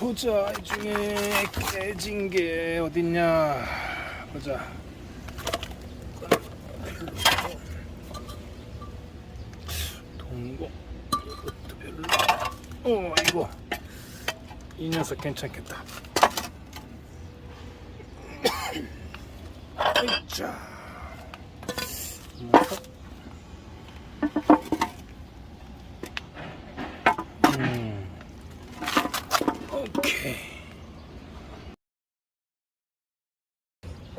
보자 이 중에 깨진 게 어딨냐. 보자. 동고. 이것도 별로 어 이거. 이 녀석 괜찮겠다. 자. 음. 오케이.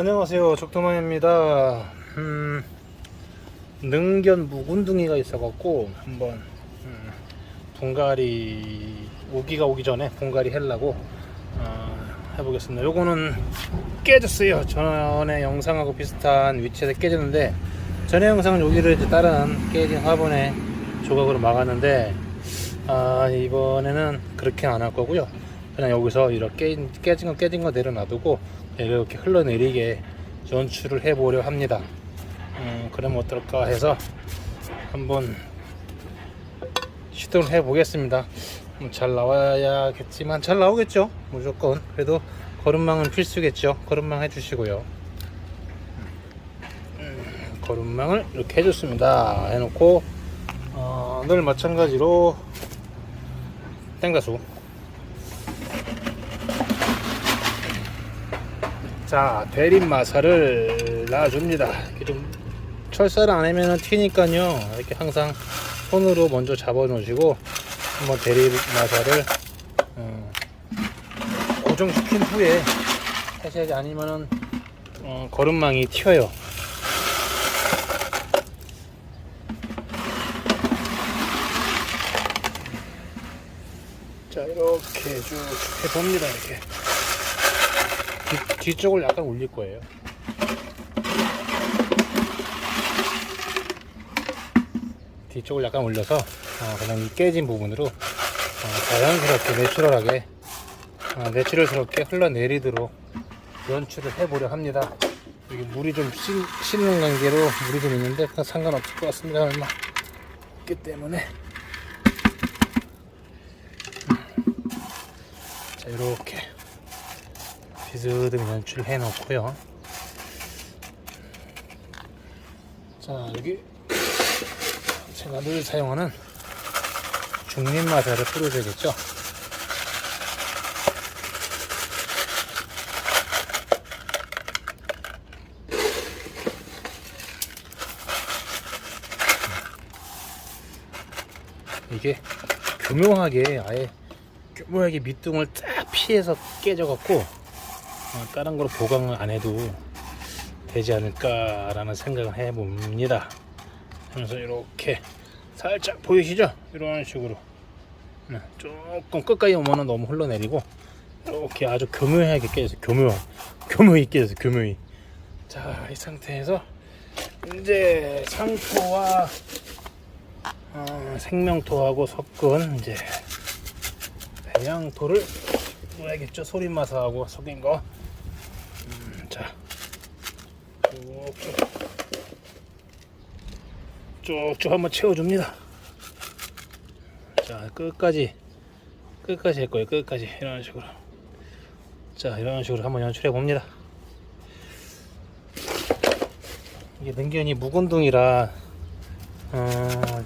안녕하세요. 적도만입니다. 음, 능견 묵은둥이가 있어갖고 한번 음, 분갈이 오기가 오기 전에 분갈이 하려고 어, 해보겠습니다. 요거는 깨졌어요. 전에 영상하고 비슷한 위치에서 깨졌는데 전에 영상은 여기를 이제 다른 깨진 화분에 조각으로 막았는데 아 이번에는 그렇게 안 할 거고요 그냥 여기서 이렇게 깨진 거 깨진 거 내려놔두고 이렇게 흘러내리게 연출을 해 보려 합니다. 음, 그러면 어떨까 해서 한번 시도를 해 보겠습니다. 뭐잘 나와야겠지만 잘 나오겠죠? 무조건. 그래도 거름망은 필수겠죠? 거름망 해주시고요. 음, 거름망을 이렇게 해줬습니다. 해놓고 어, 늘 마찬가지로 땡가수 자 대립마사를 놔줍니다. 이렇게 좀 철사를 안 하면 튀니까요. 이렇게 항상 손으로 먼저 잡아 놓으시고 한번 대립마사를 어, 고정시킨 후에 하셔야지 아니면은 어, 거름망이 튀어요. 자 이렇게 쭉 해봅니다 이렇게 뒤, 뒤쪽을 약간 올릴 거예요. 뒤쪽을 약간 올려서 어, 그냥 이 깨진 부분으로 어, 자연스럽게 내추럴하게 어, 내추럴스럽게 흘러내리도록 연출을 해보려 합니다. 여기 물이 좀 씻, 씻는 관계로 물이 좀 있는데 상관없을 것 같습니다 얼마. 없기 때문에. 자 이렇게 비스듬히 연출 해 놓고요. 자 여기 제가 늘 사용하는 중립마사를 뿌려줘야겠죠? 이게 교묘하게 아예 교묘하게 밑둥을 딱 피해서 깨져갖고 어, 다른 거로 보강을 안 해도 되지 않을까라는 생각을 해봅니다. 그래서 이렇게 살짝 보이시죠? 이런 식으로 네, 조금 끝까지 오면은 너무 흘러내리고 이렇게 아주 교묘하게 깨져서 교묘 교묘히 깨져서 교묘히 자 이 상태에서 이제 상토와 어, 생명토하고 섞은 이제 배양토를 넣어야겠죠 소림마사하고 섞인 거. 음, 자, 쭉쭉 한번 채워줍니다. 자, 끝까지 끝까지 할 거예요. 끝까지 이런 식으로. 자, 이런 식으로 한번 연출해 봅니다. 이게 능견이 묵은둥이라 어,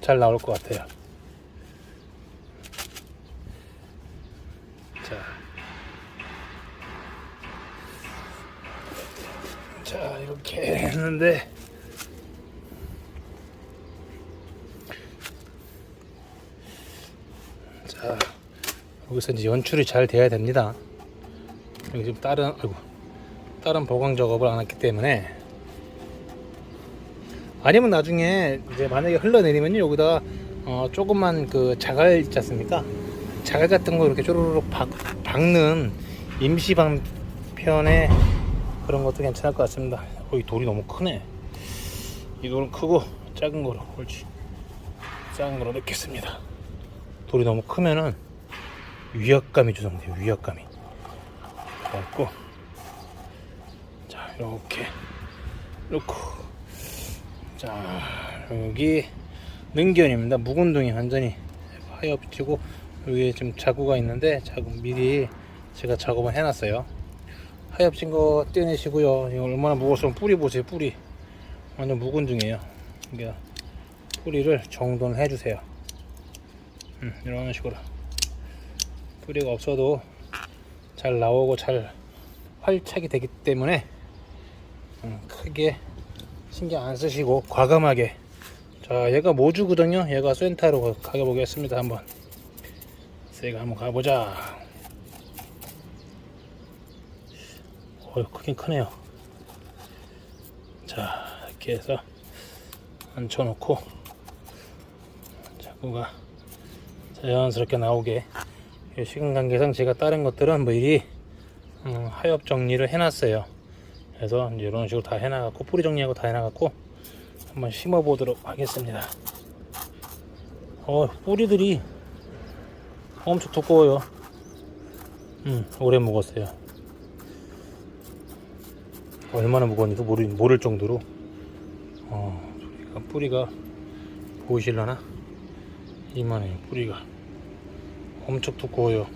잘 나올 것 같아요. 자, 자 했는데 자 여기서 이제 연출이 잘 돼야 됩니다. 지금 다른 아이고 다른 보강 작업을 안 했기 때문에 아니면 나중에 이제 만약에 흘러내리면요 여기다가 어, 조금만 그 자갈 있지 않습니까? 자갈 같은 거 이렇게 쪼르륵 박, 박는 임시 방편에 그런 것도 괜찮을 것 같습니다. 어, 이 돌이 너무 크네. 이 돌은 크고 작은 거로 옳지. 작은 거로 넣겠습니다. 돌이 너무 크면은 위압감이 조성돼요. 위압감이. 그래갖고 자 이렇게 놓고 자 여기 능견입니다. 묵은둥이 완전히 하얗지고 여기에 지금 자구가 있는데 자구 미리 제가 작업을 해놨어요. 하얗진 거 떼내시고요. 이거 얼마나 무거웠으면 뿌리 보세요. 뿌리 완전 묵은둥이에요. 이게 뿌리를 정돈을 해주세요. 음, 이런 식으로 뿌리가 없어도 잘 나오고 잘 활착이 되기 때문에 음, 크게 신경 안 쓰시고 과감하게 자 얘가 모주거든요 얘가 센터로 가보겠습니다 한번 세가 한번 가보자 어 크긴 크네요. 자 이렇게 해서 앉혀놓고 자꾸가 자연스럽게 나오게 이 시간 관계상 제가 다른 것들은 뭐 미리 음, 하엽 정리를 해놨어요. 그래서 이런 식으로 다 해놔갖고 뿌리 정리하고 다 해놔갖고 한번 심어 보도록 하겠습니다. 어 뿌리들이 엄청 두꺼워요. 음 오래 묵었어요 얼마나 무거운지도 모르, 모를 정도로. 어 뿌리가, 보이실라나? 이만해요 뿌리가. 엄청 두꺼워요.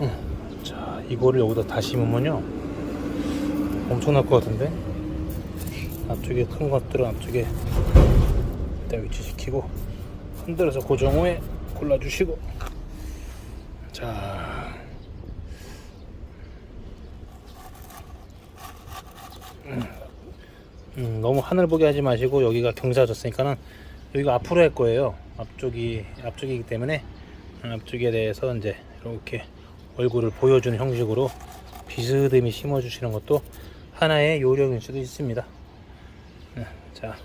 음, 자 이거를 여기다 다 심으면요. 엄청날 것 같은데? 앞쪽에 큰 것들은 앞쪽에 일단 위치시키고 흔들어서 고정 후에 골라주시고. 자 음, 음, 너무 하늘 보게 하지 마시고 여기가 경사졌으니까는 여기가 앞으로 할 거예요 앞쪽이 앞쪽이기 때문에 앞쪽에 대해서 이제 이렇게 얼굴을 보여주는 형식으로 비스듬히 심어주시는 것도 하나의 요령일 수도 있습니다. 네, 자,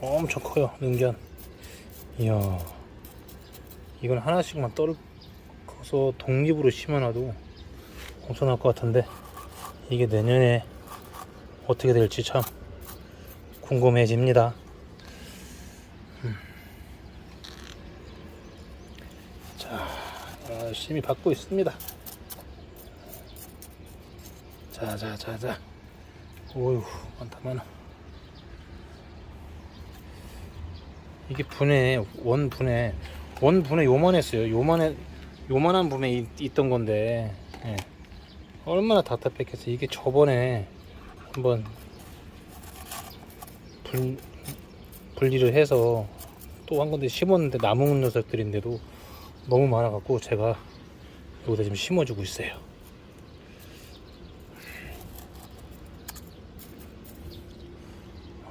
엄청 커요, 능견. 이야, 이건 하나씩만 떨어서 독립으로 심어놔도 엄청날 것 같은데, 이게 내년에 어떻게 될지 참 궁금해집니다. 음. 자, 열심히 받고 있습니다. 자, 자, 자, 자. 오유, 많다, 많아. 이게 분해, 원 분해. 원 분해 요만했어요. 요만해, 요만한 분해 있, 있던 건데. 예. 얼마나 답답했겠어. 이게 저번에 한번 분, 분리를 해서 또 한 건데 심었는데 남은 녀석들인데도 너무 많아갖고 제가 여기다 지금 심어주고 있어요.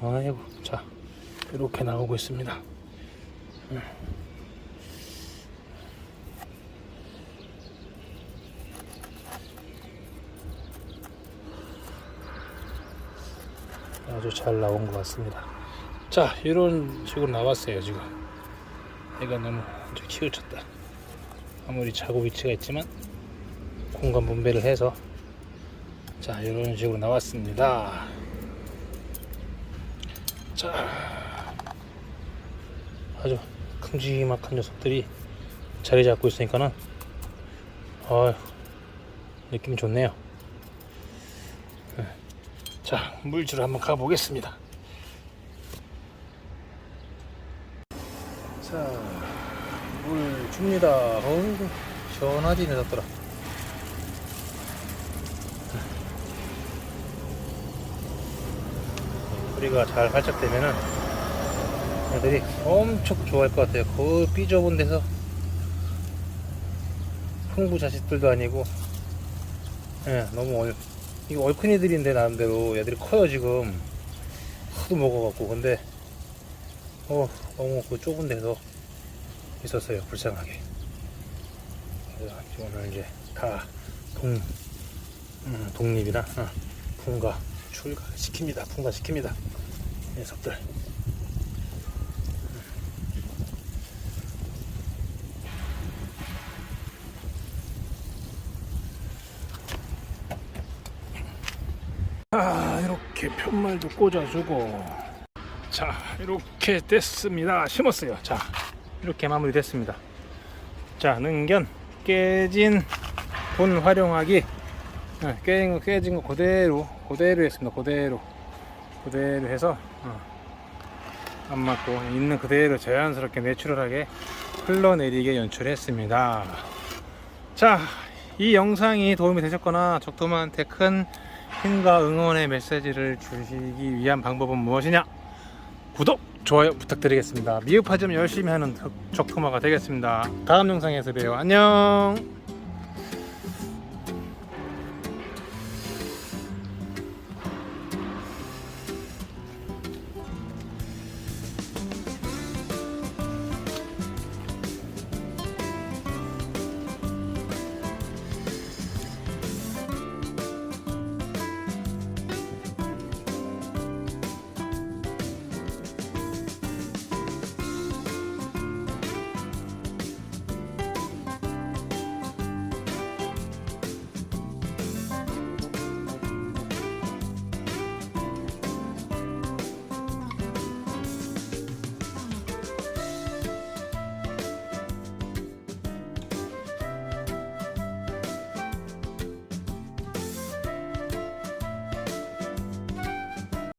아이고 자 이렇게 나오고 있습니다 아주 잘 나온 것 같습니다. 자 이런 식으로 나왔어요 지금. 얘가 너무 좀 치우쳤다. 아무리 자고 위치가 있지만 공간 분배를 해서. 자 이런 식으로 나왔습니다. 자, 아주 큼지막한 녀석들이 자리 잡고 있으니까는 아 느낌이 좋네요. 네. 자, 물주로 한번 가보겠습니다. 자, 물 줍니다. 어우, 시원하지, 녀석들아. 뿌리가 잘 활착되면은 애들이 엄청 좋아할 것 같아요. 그 삐져본 데서 흥부 자식들도 아니고 예, 너무 얼, 이거 얼큰이들인데 나름대로 애들이 커요 지금 하도 먹어갖고 근데 어 너무 그 좁은 데서 있었어요 불쌍하게 오늘 이제 다 동, 음, 독립이나 어, 분가 출가 시킵니다. 분가 시킵니다. 녀석들. 아, 이렇게 편말도 꽂아주고. 자, 이렇게 됐습니다. 심었어요. 자, 이렇게 마무리 됐습니다. 자, 능견 깨진 분 활용하기 네, 깨진 거 깨진 거 그대로 그대로 했습니다 그대로 그대로 해서 어. 안 맞고 있는 그대로 자연스럽게 내추럴하게 흘러내리게 연출했습니다. 자, 이 영상이 도움이 되셨거나 적토마한테 큰 힘과 응원의 메시지를 주시기 위한 방법은 무엇이냐? 구독, 좋아요 부탁드리겠습니다. 미흡하지만 열심히 하는 적토마가 되겠습니다. 다음 영상에서 봬요. 안녕!